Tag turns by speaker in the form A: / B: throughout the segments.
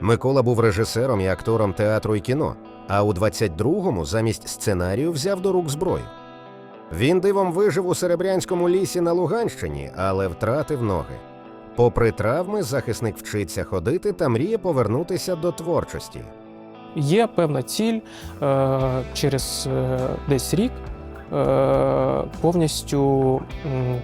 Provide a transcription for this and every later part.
A: Микола був режисером і актором театру і кіно, а у 22-му замість сценарію взяв до рук зброю. Він дивом вижив у Серебрянському лісі на Луганщині, але втратив ноги. Попри травми, захисник вчиться ходити та мріє повернутися до творчості.
B: Є певна ціль е, через е, десь рік повністю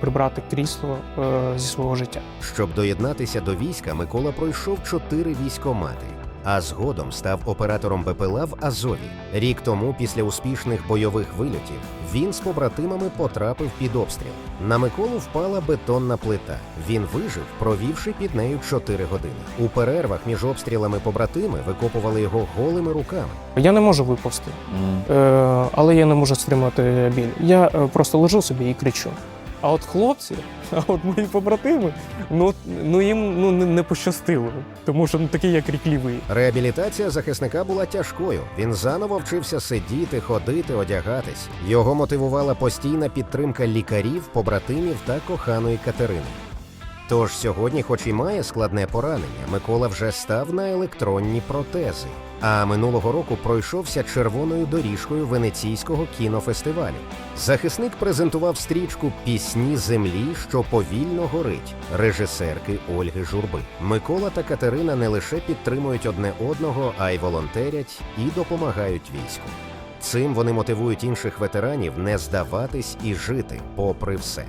B: прибрати крісло е, зі свого життя.
A: Щоб доєднатися до війська, Микола пройшов чотири військомати, а згодом став оператором БПЛА в Азові. Рік тому, після успішних бойових вильотів, він з побратимами потрапив під обстріл. На Миколу впала бетонна плита. Він вижив, провівши під нею чотири години. У перервах між обстрілами побратими викопували його голими руками.
B: Я не можу виповзти, е, але я не можу стримати біль. Я е, просто лежу собі і кричу. А от хлопці, а от мої побратими, ну, ну їм ну, не, не пощастило, тому що ну, такий як крикливий.
A: Реабілітація захисника була тяжкою. Він заново вчився сидіти, ходити, одягатись. Його мотивувала постійна підтримка лікарів, побратимів та коханої Катерини. Тож сьогодні, хоч і має складне поранення, Микола вже став на електронні протези. А минулого року пройшовся червоною доріжкою венеційського кінофестивалю. Захисник презентував стрічку Пісні землі, що повільно горить режисерки Ольги Журби. Микола та Катерина не лише підтримують одне одного, а й волонтерять і допомагають війську. Цим вони мотивують інших ветеранів не здаватись і жити попри все.